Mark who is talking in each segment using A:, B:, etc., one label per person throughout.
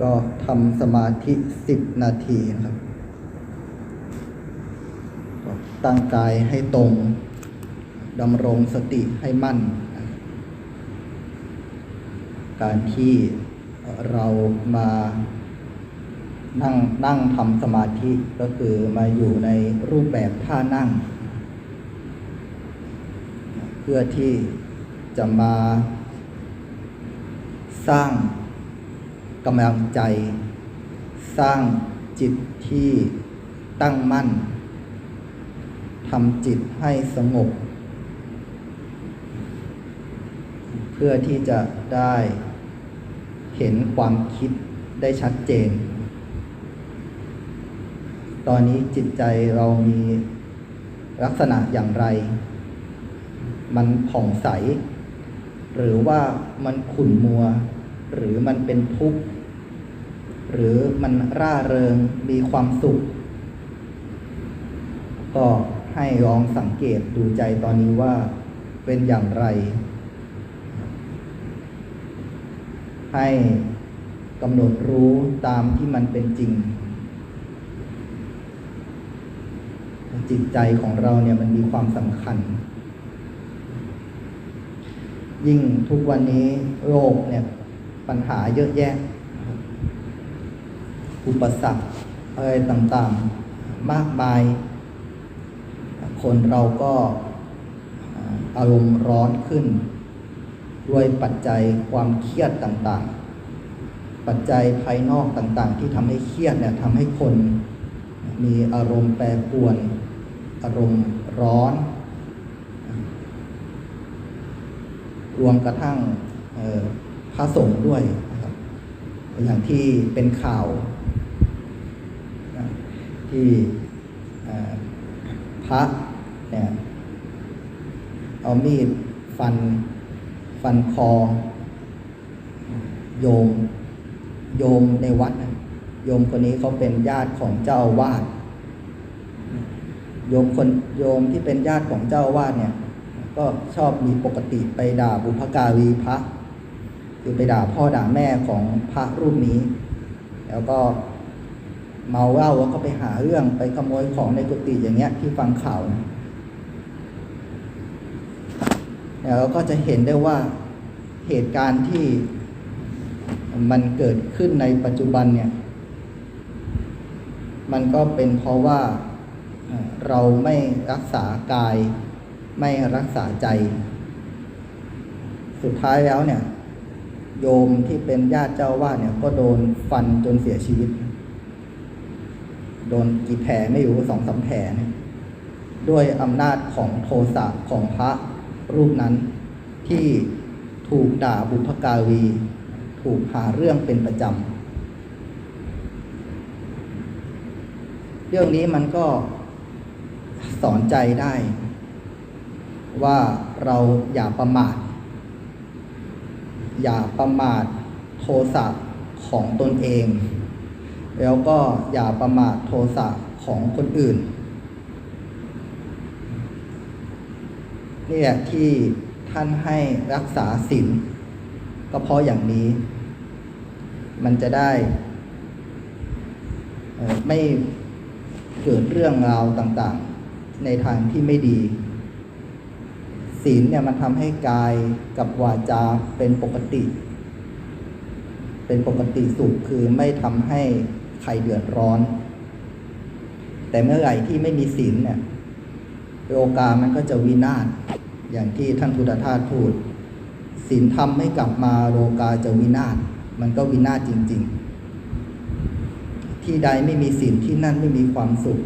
A: ก็ทำสมาธิสิบนาทีนะครับ ตั้งกายให้ตรงดำรงสติให้มั่น การที่เรามานั่งนั่งทำสมาธิก็คือมาอยู่ในรูปแบบท่านั่ง เพื่อที่จะมาสร้าง กำลังใจ สร้างจิตที่ตั้งมั่นทำจิตให้สงบ เพื่อที่จะได้เห็นความคิดได้ชัดเจน ตอนนี้จิตใจเรามีลักษณะอย่างไร มันผ่องใส หรือว่ามันขุ่นมัว หรือมันเป็นทุกข์ หรือมันร่าเริงมีความสุข ก็ให้ลองสังเกตดูใจตอนนี้ว่าเป็นอย่างไร ให้กำหนดรู้ตามที่มันเป็นจริง จิตใจของเราเนี่ยมันมีความสำคัญ ยิ่งทุกวันนี้โลกเนี่ยปัญหาเยอะแยะ อุปสรรคอะไรต่างๆ มากมาย คนเราก็อารมณ์ร้อนขึ้น ด้วยปัจจัยความเครียดต่างๆ ปัจจัยภายนอกต่างๆ ที่ทำให้เครียดเนี่ยทำให้คนมีอารมณ์แปรปรวน อารมณ์ร้อน รวมกระทั่งพระสงฆ์ด้วยนะครับอย่างที่เป็นข่าว ที่พระเนี่ยเอามีดฟันฟันคอ โยมโยมในวัดนะโยมคนนี้เขาเป็นญาติของเจ้าอาวาสโยมคนโยมที่เป็นญาติของเจ้าอาวาสเนี่ย ก็ชอบมีปกติไปด่าบุพการีพระ คือไปด่าพ่อด่าแม่ของพระรูปนี้ แล้วก็ เมาเหล้าแล้วก็ไปหาเรื่องไปขโมยของในกุฏิอย่างเงี้ยที่ฟังข่าวนะแล้วก็จะเห็นได้ว่าเหตุการณ์ที่มันเกิดขึ้นในปัจจุบันเนี่ย มันก็เป็นเพราะว่าเราไม่รักษากาย ไม่รักษาใจ สุดท้ายแล้วเนี่ย โยมที่เป็นญาติเจ้าวาดเนี่ย ก็โดนฟันจนเสียชีวิต โดนกี่แผลไม่รู้สองสาแผลเนี่ยด้วยอำนาจของโทสะของพระรูปนั้น ที่ถูกด่าบุพการี ถูกหาเรื่องเป็นประจำเรื่องนี้มันก็สอนใจได้ ว่าเราอย่าประมาท อย่าประมาทโทสะของตนเอง แล้วก็อย่าประมาทโทสะของคนอื่น นี่แหละที่ท่านให้รักษาศีลก็เพราะอย่างนี้ มันจะได้ ไม่เกิดเรื่องราวต่างๆ ในทางที่ไม่ดีศีลเนี่ยมันทำให้กายกับวาจาเป็นปกติ เป็นปกติสุขคือไม่ทำให้ ใครเดือดร้อน แต่เมื่อไหร่ที่ไม่มีศีลเนี่ยโอกามันก็จะวินาศอย่างที่ท่านพุทธทาสพูดศีลทำไม่กลับมาโลกาจะวินาศมันก็วินาศจริง ๆ ที่ใดไม่มีศีลที่นั่นไม่มีความสุข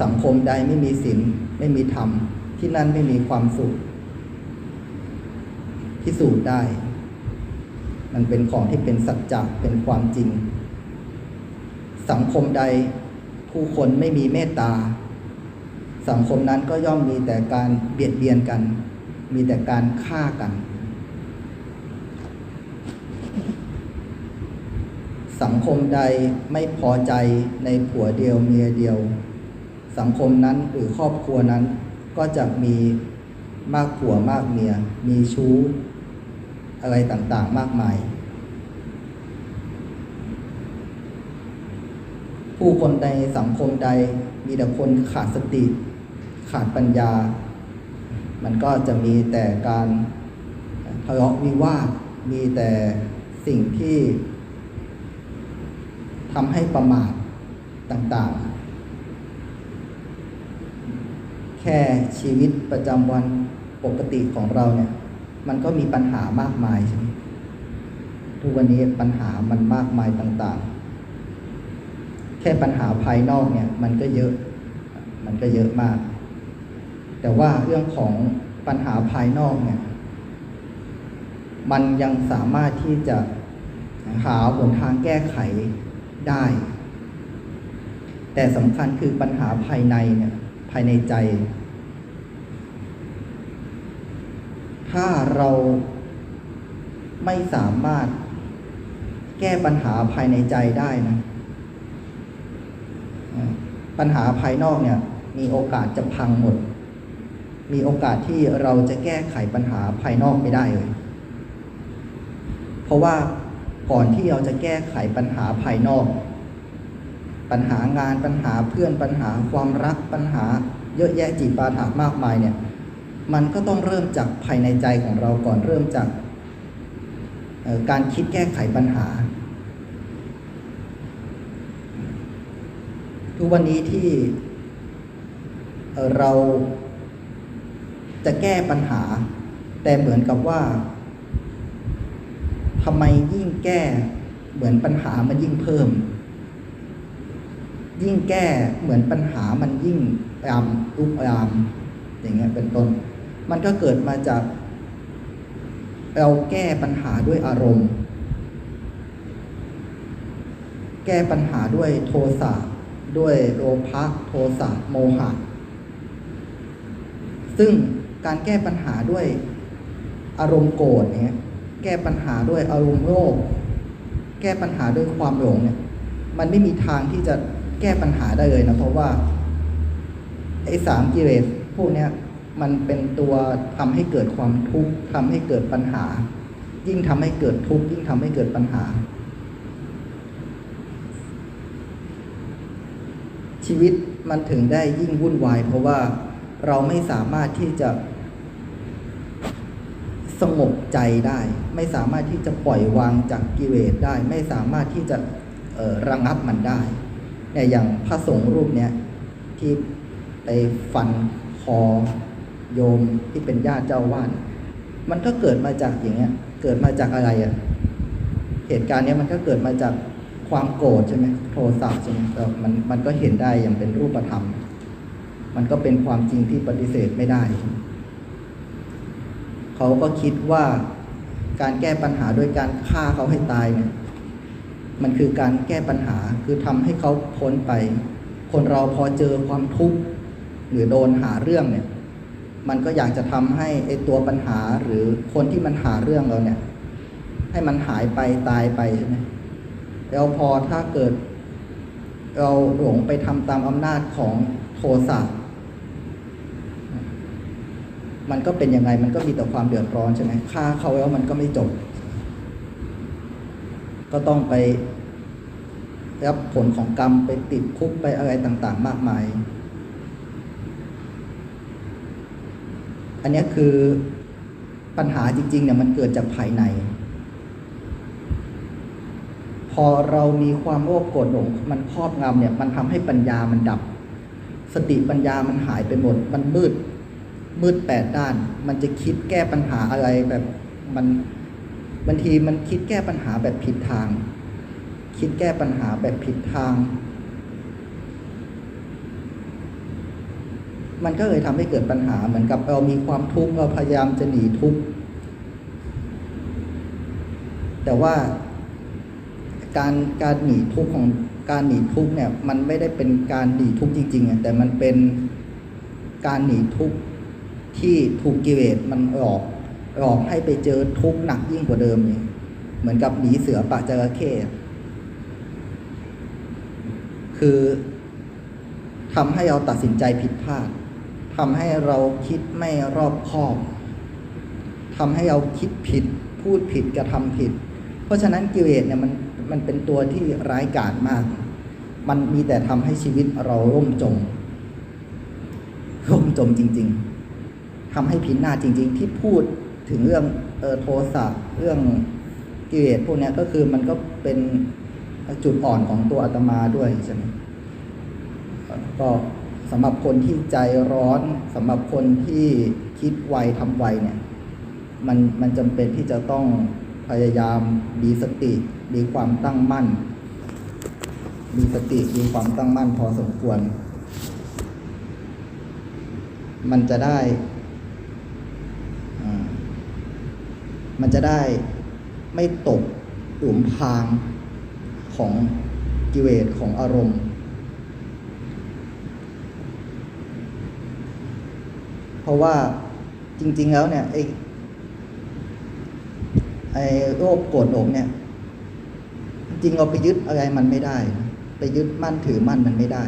A: สังคมใดไม่มีศีลไม่มีธรรม ที่นั่นไม่มีความสุขพิสูจน์ได้ มันเป็นของที่เป็นสัจจะเป็นความจริง สังคมใดผู้คนไม่มีเมตตา สังคมนั้นก็ย่อมมีแต่การเบียดเบียนกัน มีแต่การฆ่ากัน สังคมใดไม่พอใจในผัวเดียวเมียเดียว สังคมนั้นหรือครอบครัวนั้นก็จะมีมากผัวมากเมีย มีชู้ อะไรต่างๆ มากมาย ผู้คนในสังคมใดมีแต่คนขาดสติ ขาดปัญญา มันก็จะมีแต่การทะเลาะวิวาทมีแต่สิ่งที่ทำให้ประมาทต่างๆ แค่ชีวิตประจำวันปกติของเราเนี่ย มันก็มีปัญหามากมายใช่ไหมทุกวันนี้ปัญหามันมากมายต่างๆ ค่ปัญหาภายนอกเนี่ยมันก็เยอะ มันก็เยอะมาก แต่ว่าเรื่องของปัญหาภายนอกเนี่ยมันยังสามารถที่จะหาหนทางแก้ไขได้ แต่สำคัญคือปัญหาภายในเนี่ยภายในใจ ถ้าเราไม่สามารถแก้ปัญหาภายในใจได้นะ ปัญหาภายนอกเนี่ยมีโอกาสจะพังหมด มีโอกาสที่เราจะแก้ไขปัญหาภายนอกไม่ได้เลย เพราะว่าก่อนที่เราจะแก้ไขปัญหาภายนอก ปัญหางานปัญหาเพื่อนปัญหาความรักปัญหาเยอะแยะจีบปาถามากมายเนี่ย มันก็ต้องเริ่มจากภายในใจของเราก่อนเริ่มจากการคิดแก้ไขปัญหา ทุกวันนี้ที่เราจะแก้ปัญหา แต่เหมือนกับว่าทำไมยิ่งแก้เหมือนปัญหามันยิ่งเพิ่ม ยิ่งแก้เหมือนปัญหามันยิ่งยามลุกยาม อย่างเงี้ยเป็นต้น มันก็เกิดมาจาก เราแก้ปัญหาด้วยอารมณ์ แก้ปัญหาด้วยโทสะ ด้วยโลภะโทสะโมหะ ซึ่งการแก้ปัญหาด้วยอารมณ์โกรธเนี่ยแก้ปัญหาด้วยอารมณ์โลภแก้ปัญหาด้วยความหลงเนี่ยมันไม่มีทางที่จะแก้ปัญหาได้เลยนะเพราะว่าไอ้สามกิเลสพวกเนี้ยมันเป็นตัวทำให้เกิดความทุกข์ทำให้เกิดปัญหา ยิ่งทำให้เกิดทุกข์ยิ่งทำให้เกิดปัญหา ชีวิตมันถึงได้ยิ่งวุ่นวาย เพราะว่าเราไม่สามารถที่จะสงบใจได้ ไม่สามารถที่จะปล่อยวางจากกิเลสได้ ไม่สามารถที่จะระงับมันได้เนี่ยอย่างพระสงฆ์รูปเนี้ยที่ไปฟันคอโยมที่เป็นญาติเจ้าวาดมันก็เกิดมาจากอย่างเงี้ย เกิดมาจากอะไรอะ่ะ เหตุการณ์เนี้ยมันก็เกิดมาจาก ความโกรธใช่ไหมโทสะใช่ไหมแต่มันมันก็เห็นได้อย่างเป็นรูปธรรม มันก็เป็นความจริงที่ปฏิเสธไม่ได้ เขาก็คิดว่าการแก้ปัญหาโดยการฆ่าเขาให้ตายเนี่ย มันคือการแก้ปัญหาคือทำให้เขาพ้นไป คนเราพอเจอความทุกข์หรือโดนหาเรื่องเนี่ย มันก็อยากจะทำให้ไอตัวปัญหาหรือคนที่มันหาเรื่องเราเนี่ย ให้มันหายไปตายไปใช่ไหม แล้วพอถ้าเกิด เราหลงไปทำตามอำนาจของโทสะมันก็เป็นยังไงมันก็มีแต่ความเดือดร้อนใช่ไหมฆ่าเขาแล้วมันก็ไม่จบ ก็ต้องไปรับผลของกรรมไปติดคุกไปอะไรต่างๆ มากมาย อันนี้คือปัญหาจริงๆเนี่ยมันเกิดจากภายใน พอเรามีความโลภโกรธหลงมันครอบงำเนี่ยมันทำให้ปัญญามันดับ สติปัญญามันหายไปหมด มันมืดมืดแปดด้าน มันจะคิดแก้ปัญหาอะไรแบบมันบางทีมันคิดแก้ปัญหาแบบผิดทาง คิดแก้ปัญหาแบบผิดทาง มันก็เลยทำให้เกิดปัญหาเหมือนกับเรามีความทุกข์เราพยายามจะหนีทุกข์แต่ว่า การการหนีทุกข์ของการหนีทุกข์เนี่ยมันไม่ได้เป็นการหนีทุกข์จริงๆอะแต่มันเป็นการหนีทุกข์ที่ถูกกิเลสมันหลอกหลอกให้ไปเจอทุกข์หนักยิ่งกว่าเดิมเนี่ยเหมือนกับหนีเสือปะจระเข้คือทำให้เราตัดสินใจผิดพลาดทำให้เราคิดไม่รอบคอบทำให้เราคิดผิด พูดผิดกระทำผิด เพราะฉะนั้นกิเลสเนี่ยมัน มันเป็นตัวที่ร้ายกาจมาก มันมีแต่ทำให้ชีวิตเราร่มจม ร่มจมจริง ๆทำให้พินาศจริง ๆ ที่พูดถึงเรื่องเออโทสะเรื่องกิเลสพวกนี้ก็คือมันก็เป็นจุดอ่อนของตัวอาตมาด้วยใช่ไหมก็สำหรับคนที่ใจร้อนสำหรับคนที่คิดไวทำไวเนี่ย มันมันจำเป็นที่จะต้อง พยายามมีสติมีความตั้งมั่น มีสติมีความตั้งมั่นพอสมควร มันจะได้ มันจะได้ไม่ตกหลุมพรางของกิเลสของอารมณ์ เพราะว่าจริง ๆ แล้วเนี่ยไอ ไอ้โรคโกรธหลงเนี่ย จริงเราไปยึดอะไรมันไม่ได้ ไปยึดมั่นถือมั่นมันไม่ได้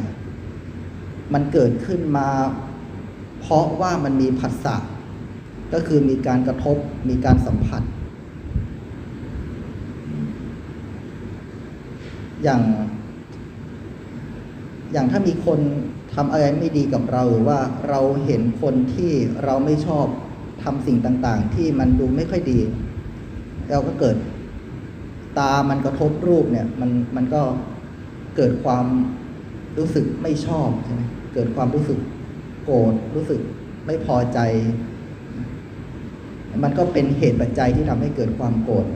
A: มันเกิดขึ้นมา เพราะว่ามันมีผัสสะก็คือมีการกระทบมีการสัมผัส อย่าง อย่างถ้ามีคนทำอะไรไม่ดีกับเราหรือว่าเราเห็นคนที่เราไม่ชอบทำสิ่งต่าง ๆ ที่มันดูไม่ค่อยดี เราก็เกิดตามันกระทบรูปเนี่ย มันมันก็เกิดความรู้สึกไม่ชอบใช่ไหมเกิดความรู้สึกโกรธรู้สึกไม่พอใจ มันก็เป็นเหตุปัจจัยที่ทำให้เกิดความโกรธ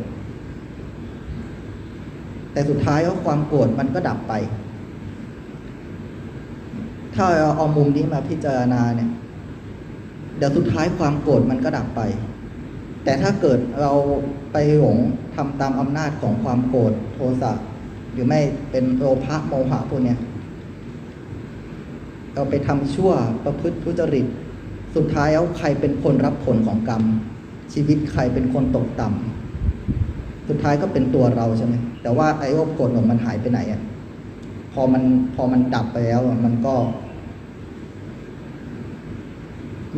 A: แต่สุดท้ายแล้วความโกรธมันก็ดับไป ถ้าเราเอามุมนี้มาพิจารณาเนี่ย เดี๋ยวสุดท้ายความโกรธมันก็ดับไป แต่ถ้าเกิดเราไปหลงทำตามอำนาจของความโกรธโทสะหรือไม่เป็นโลภะโมหะพวกเนี้ยเราไปทำชั่วประพฤติทุจริต สุดท้ายแล้วใครเป็นคนรับผลของกรรม ชีวิตใครเป็นคนตกต่ำสุดท้ายก็เป็นตัวเราใช่ไหมแต่ว่าไอ้โรคโกรธหลงมันหายไปไหนอะพอมันพอมันดับไปแล้วมันก็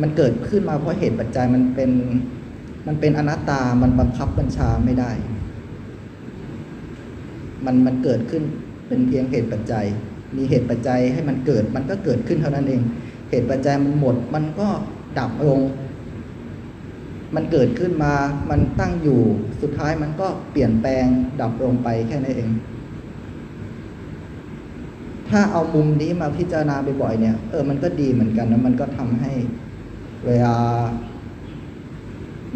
A: มันเกิดขึ้นมาเพราะเหตุปัจจัยมันเป็น มันเป็นอนัตตา มันบังคับบัญชาไม่ได้ มันมันเกิดขึ้นเป็นเพียงเหตุปัจจัย มีเหตุปัจจัยให้มันเกิด มันก็เกิดขึ้นเท่านั้นเอง เหตุปัจจัยมันหมด มันก็ดับลง มันเกิดขึ้นมา มันตั้งอยู่ สุดท้ายมันก็เปลี่ยนแปลงดับลงไปแค่นั้นเอง ถ้าเอามุมนี้มาพิจารณาบ่อยๆเนี่ย เออ มันก็ดีเหมือนกันนะ มันก็ทำให้เวลา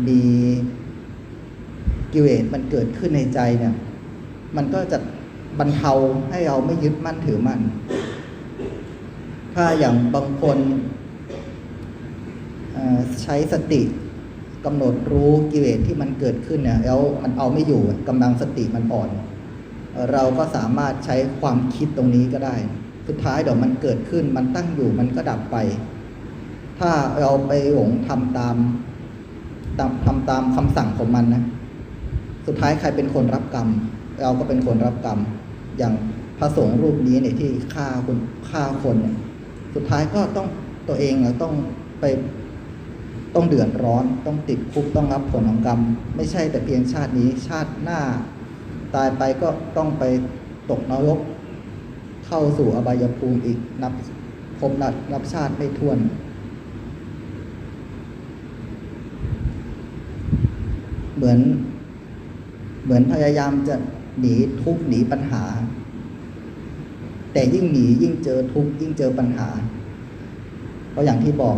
A: มีกิเลสมันเกิดขึ้นในใจเนี่ย มันก็จะบรรเทาให้เราไม่ยึดมั่นถือมั่น ถ้าอย่างบางคนใช้สติกำหนดรู้กิเลสที่มันเกิดขึ้นเนี่ยแล้วมันเอาไม่อยู่กำลังสติมันอ่อนเอ่อเราก็สามารถใช้ความคิดตรงนี้ก็ได้ สุดท้ายเดี๋ยวมันเกิดขึ้นมันตั้งอยู่มันก็ดับไป ถ้าเราไปหลงทำตาม ตามทำตามคำสั่งของมันนะ สุดท้ายใครเป็นคนรับกรรม เราก็เป็นคนรับกรรม อย่างพระสงฆ์รูปนี้เนี่ยที่ฆ่าคนฆ่าคนเนี่ย สุดท้ายก็ต้องตัวเองอะต้องไปต้องเดือดร้อนต้องติดคุกต้องรับผลของกรรม ไม่ใช่แต่เพียงชาตินี้ชาติหน้า ตายไปก็ต้องไปตกนรก เข้าสู่อบายภูมิอีกนับพบนับนับชาติไม่ถ้วน เหมือน เหมือนพยายามจะหนีทุกข์หนีปัญหา แต่ยิ่งหนียิ่งเจอทุกข์ยิ่งเจอปัญหา เพราะอย่างที่บอก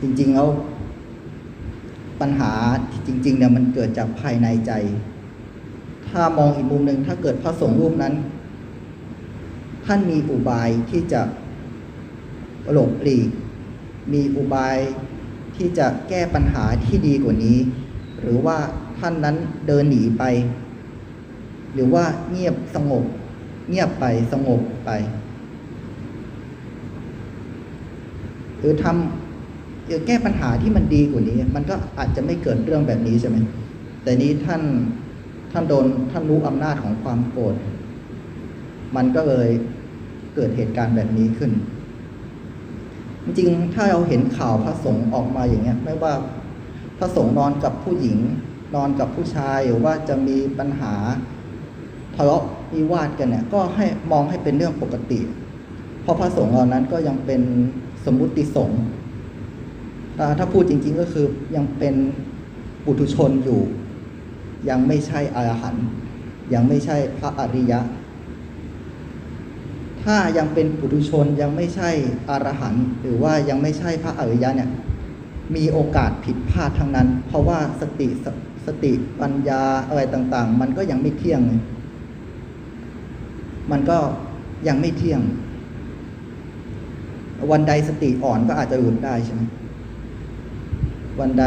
A: จริงๆแล้วปัญหาจริง ๆ เนี่ยมันเกิดจากภายในใจ ถ้ามองอีกมุมหนึ่งถ้าเกิดพระสงฆ์รูปนั้น ท่านมีอุบายที่จะหลบหลีก มีอุบาย ที่จะแก้ปัญหาที่ดีกว่านี้ หรือว่าท่านนั้นเดินหนีไป หรือว่าเงียบสงบ เงียบไปสงบไป หรือทำหรือแก้ปัญหาที่มันดีกว่านี้ มันก็อาจจะไม่เกิดเรื่องแบบนี้ใช่ไหมแต่นี้ท่านท่านโดนท่านรู้อำนาจของความโกรธมันก็เลยเกิดเหตุการณ์แบบนี้ขึ้น จริงๆ ถ้าเราเห็นข่าวพระสงฆ์ออกมาอย่างเงี้ย ไม่ว่าพระสงฆ์นอนกับผู้หญิง นอนกับผู้ชายหรือว่าจะมีปัญหาทะเลาะวิวาทกันเนี่ย ก็ให้มองให้เป็นเรื่องปกติ เพราะพระสงฆ์เหล่านั้นก็ยังเป็นสมมุติสงฆ์อ่ถ้าพูดจริง ๆ ก็คือยังเป็นปุถุชนอยู่ ยังไม่ใช่อรหันต์ยังไม่ใช่พระอริยะ ถ้ายังเป็นปุถุชนยังไม่ใช่อรหันต์หรือว่ายังไม่ใช่พระอริยะเนี่ยมีโอกาสผิดพลาดทั้งนั้น เพราะว่าสติสสติปัญญาอะไรต่างๆ มันก็ยังไม่เที่ยง มันก็ยังไม่เที่ยง วันใดสติอ่อนก็อาจจะหลุดได้ใช่ไหมวันใด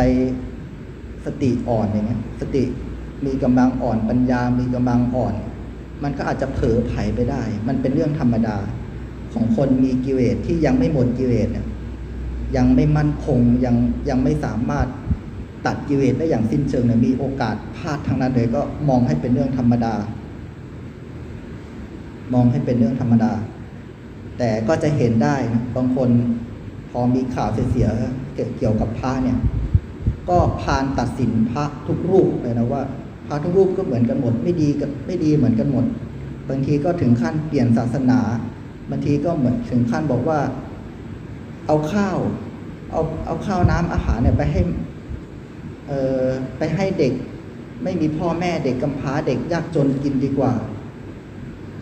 A: สติอ่อนอย่างเงี้ย สติมีกำลังอ่อนปัญญามีกำลังอ่อน มันก็อาจจะเผลอไผไปได้ มันเป็นเรื่องธรรมดาของคนมีกิเลสที่ยังไม่หมดกิเลสเนี่ยยังไม่มั่นคงยังยังไม่สามารถตัดกิเลสได้อย่างสิ้นเชิงเนี่ยมีโอกาสพลาดทางนั้นเลยก็มองให้เป็นเรื่องธรรมดา มองให้เป็นเรื่องธรรมดา แต่ก็จะเห็นได้นะบางคนพอมีข่าวเสียเกี่ยวกับพระเนี่ย ก็พานตัดสินพระทุกรูปเลยนะว่า พระทุกรูปก็เหมือนกันหมด ไม่ดีกับไม่ดีเหมือนกันหมด บางทีก็ถึงขั้นเปลี่ยนศาสนาบางทีก็เหมือนถึงขั้นบอกว่า เอาข้าวเอาเอาข้าวน้ำอาหารเนี่ยไปให้เอ่อไปให้เด็ก ไม่มีพ่อแม่เด็กกำพร้าเด็กยากจนกินดีกว่า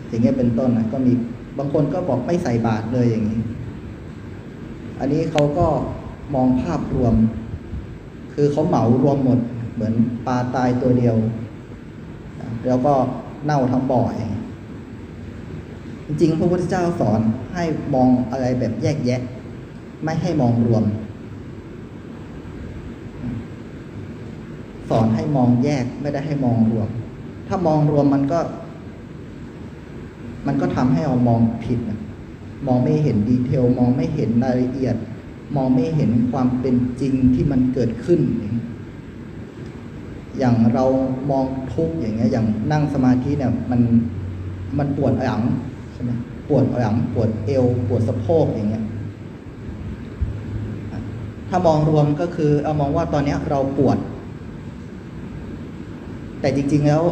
A: อย่างเงี้ยเป็นต้นนะก็มีบางคนก็บอกไม่ใส่บาตรเลยอย่างนี้ อันนี้เขาก็มองภาพรวม คือเขาเหมารวมหมด เหมือนปลาตายตัวเดียว แล้วก็เน่าทั้งบ่อเองจริงๆพระพุทธเจ้าสอนให้มองอะไรแบบแยกแยะ ไม่ให้มองรวม สอนให้มองแยกไม่ได้ให้มองรวม ถ้ามองรวมมันก็ มันก็ทำให้เรามองผิดมองไม่เห็นดีเทล มองไม่เห็นรายละเอียด มองไม่เห็นความเป็นจริงที่มันเกิดขึ้นอย่าง อย่างเรามองทุกอย่างเงี้ยอย่างนั่งสมาธิเนี่ยมันมันปวดหลังใช่ไหมปวดหลังปวดเอว ปวดสะโพกอย่างเงี้ยถ้ามองรวมก็คือเอามองว่าตอนเนี้ยเราปวด แต่จริง ๆ แล้ว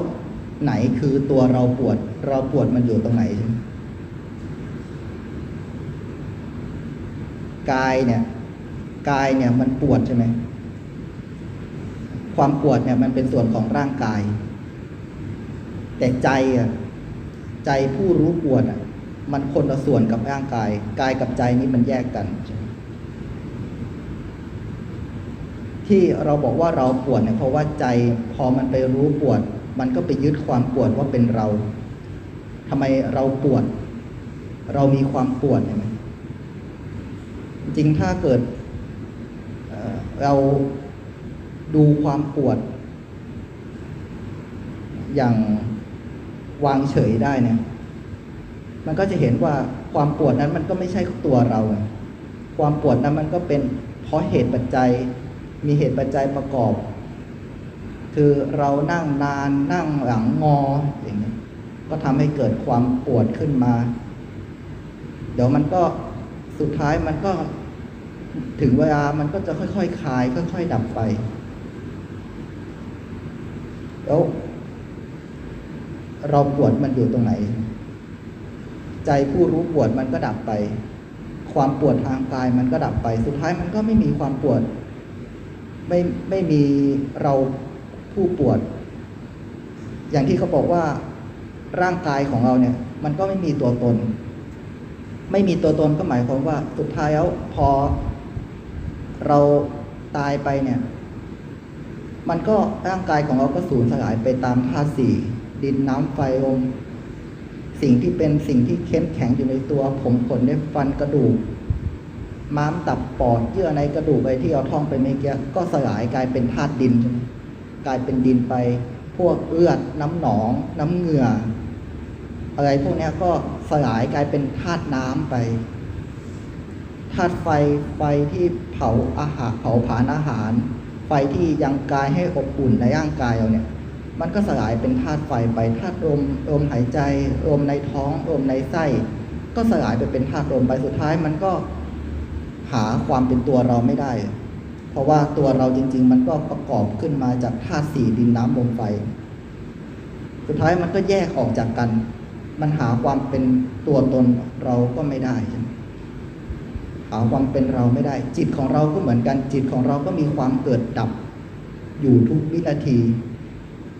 A: ไหนคือตัวเราปวด เราปวดมันอยู่ตรงไหนใช่ไหมกายเนี่ยกายเนี่ยมันปวดใช่ไหม ความปวดเนี่ยมันเป็นส่วนของร่างกาย แต่ใจอะใจผู้รู้ปวดอะมันคนละส่วนกับร่างกาย กายกับใจนี่มันแยกกัน ที่เราบอกว่าเราปวดเนี่ยเพราะว่าใจพอมันไปรู้ปวด มันก็ไปยึดความปวดว่าเป็นเราทำไมเราปวด เรามีความปวดเห็นไหมจริงถ้าเกิดเเรา ดูความปวด อย่างวางเฉยได้เนี่ย มันก็จะเห็นว่าความปวดนั้นมันก็ไม่ใช่ตัวเรา ความปวดนั้นมันก็เป็นเพราะเหตุปัจจัย มีเหตุปัจจัยประกอบ คือเรานั่งนานนั่งหลังงออย่างนี้ก็ทำให้เกิดความปวดขึ้นมา เดี๋ยวมันก็สุดท้ายมันก็ถึงเวลามันก็จะค่อยๆคคลาย ค่อย ๆ ดับไป แล้วเราปวดมันอยู่ตรงไหน ใจผู้รู้ปวดมันก็ดับไป ความปวดทางกายมันก็ดับไป สุดท้ายมันก็ไม่มีความปวด ไม่ไม่มีเราผู้ปวด อย่างที่เขาบอกว่าร่างกายของเราเนี่ย มันก็ไม่มีตัวตน ไม่มีตัวตนก็หมายความว่า สุดท้ายแล้วพอเราตายไปเนี่ย มันก็ร่างกายของเราก็สูญสลายไปตามธาตุสี่ดินน้ำไฟลมสิ่งที่เป็นสิ่งที่เข้มแข็งอยู่ในตัว ผมขนเล็บฟันกระดูก ม้ามตับปอดเยื่อในกระดูกอะไรที่เราท่องไปเมื่อกี้ก็สลายกลายเป็นธาตุดินใช่ไหมกลายเป็นดินไป พวกเลือดน้ำหนอง น้ำเหงื่อ อะไรพวกนี้ก็สลายกลายเป็นธาตุน้ำไปธาตุไฟไฟที่เผาอาหารเผาผลาญอาหาร ไฟที่ยังกายให้อบอุ่นในร่างกายเราเนี่ย มันก็สลายเป็นธาตุไฟไปธาตุลมลมหายใจลมในท้องลมในไส้ ก็สลายไปเป็นธาตุลมไปสุดท้ายมันก็หาความเป็นตัวเราไม่ได้ เพราะว่าตัวเราจริง ๆ มันก็ประกอบขึ้นมาจากธาตุสี่ดินน้ำลมไฟ สุดท้ายมันก็แยกออกจากกัน มันหาความเป็นตัวตนเราก็ไม่ได้ใช่ไหม ความเป็นเราไม่ได้ จิตของเราก็เหมือนกัน จิตของเราก็มีความเกิดดับ อยู่ทุกวินาที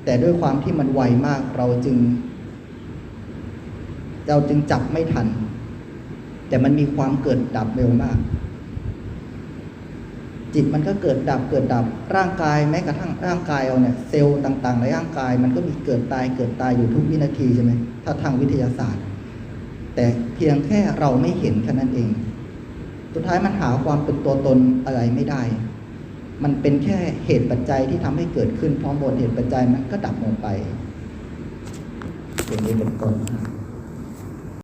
A: แต่ด้วยความที่มันไวมากเราจึง เราจึงจับไม่ทัน แต่มันมีความเกิดดับเร็วมาก จิตมันก็เกิดดับเกิดดับ ร่างกายแม้กระทั่งร่างกายเราเนี่ยเซลล์ต่างๆในร่างกาย มันก็มีเกิดตายเกิดตายอยู่ทุกวินาทีใช่ไหมถ้าทางวิทยาศาสตร์ แต่เพียงแค่เราไม่เห็นแค่นั้นเอง สุดท้ายมันหาความเป็นตัวตนอะไรไม่ได้ มันเป็นแค่เหตุปัจจัยที่ทำให้เกิดขึ้นพอหมดเหตุปัจจัยมันก็ดับลงไปอย่างนี้เป็นต้น